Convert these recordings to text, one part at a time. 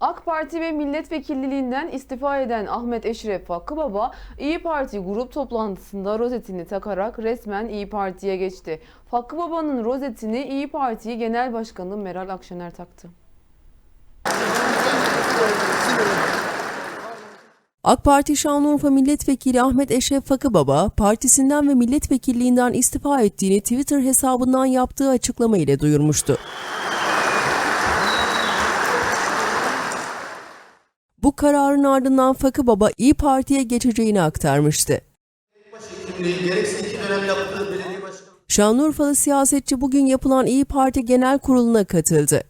AK Parti ve milletvekilliliğinden istifa eden Ahmet Eşref Hakkı Baba, İyi Parti grup toplantısında rozetini takarak resmen İyi Parti'ye geçti. Hakkı Baba'nın rozetini İyi Parti Genel Başkanı Meral Akşener taktı. AK Parti Şanlıurfa Milletvekili Ahmet Eşref Fakıbaba, partisinden ve milletvekilliğinden istifa ettiğini Twitter hesabından yaptığı açıklama ile duyurmuştu. Bu kararın ardından Fakıbaba İyi Parti'ye geçeceğini aktarmıştı. Şanlıurfalı siyasetçi bugün yapılan İyi Parti Genel Kurulu'na katıldı.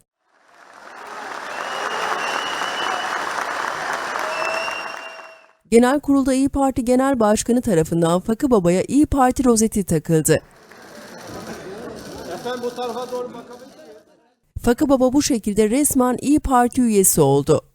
Genel Kurulda İyi Parti Genel Başkanı tarafından Fakı Baba'ya İyi Parti rozeti takıldı. Efendim bu tarafa doğru bakabilir? Fakı Baba bu şekilde resmen İyi Parti üyesi oldu.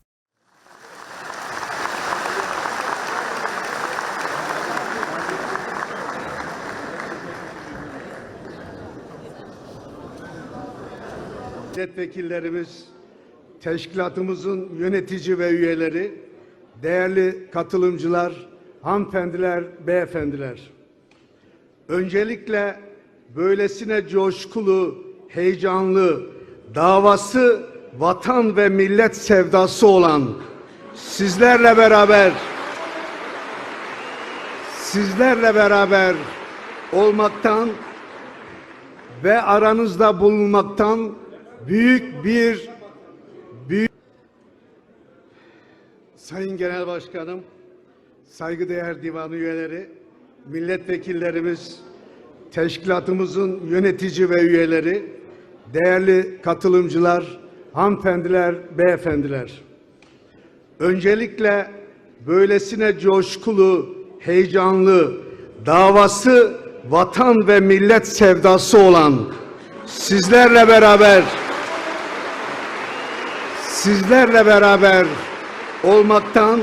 Milletvekillerimiz, teşkilatımızın yönetici ve üyeleri, değerli katılımcılar, hanımefendiler, beyefendiler. Öncelikle böylesine coşkulu, heyecanlı, davası vatan ve millet sevdası olan sizlerle beraber sizlerle beraber olmaktan ve aranızda bulunmaktan büyük bir büyük Sayın Genel Başkanım, saygıdeğer divan üyeleri, milletvekillerimiz, teşkilatımızın yönetici ve üyeleri, değerli katılımcılar, hanımefendiler, beyefendiler. Öncelikle böylesine coşkulu, heyecanlı, davası vatan ve millet sevdası olan sizlerle beraber sizlerle beraber olmaktan